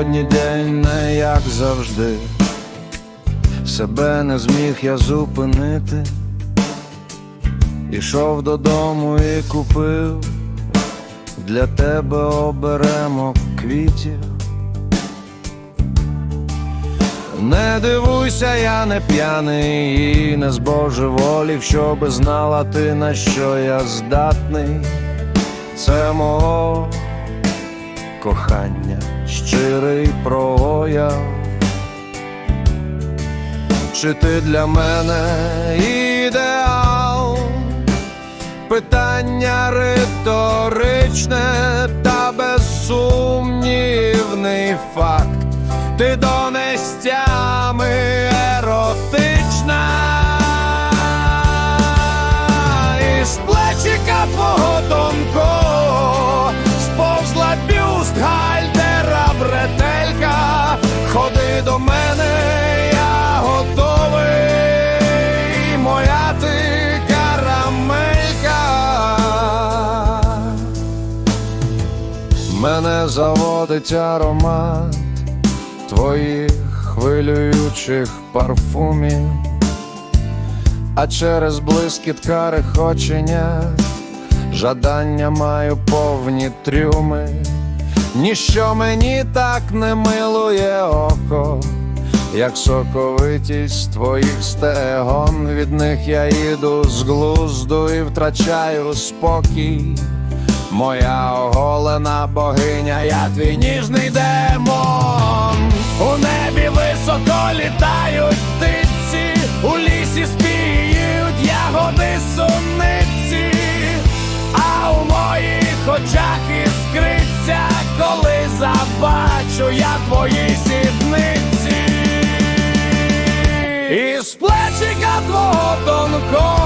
Сьогодні день не як завжди, себе не зміг я зупинити, Ішов додому і купив для тебе оберемок квітів. Не дивуйся, я не п'яний і не збожеволів, щоби знала ти, на що я здатний. Це мого кохання, щирий прояв. Чи ти для мене ідеал? Питання риторичне та безсумнівний факт. Ти до нестями еротична Заводить аромат твоїх хвилюючих парфумів, а через блискіт карих жадання маю повні трюми, ніщо мені так не милує око, як соковитість твоїх стегон, від них я їду з глузду і втрачаю спокій моя оголена богиня, я твій ніжний демон. У небі високо літають птиці, у лісі спіють ягоди суниці, а у моїх очах іскриться, коли забачу я твої сідниці. Із плечика твого тонкого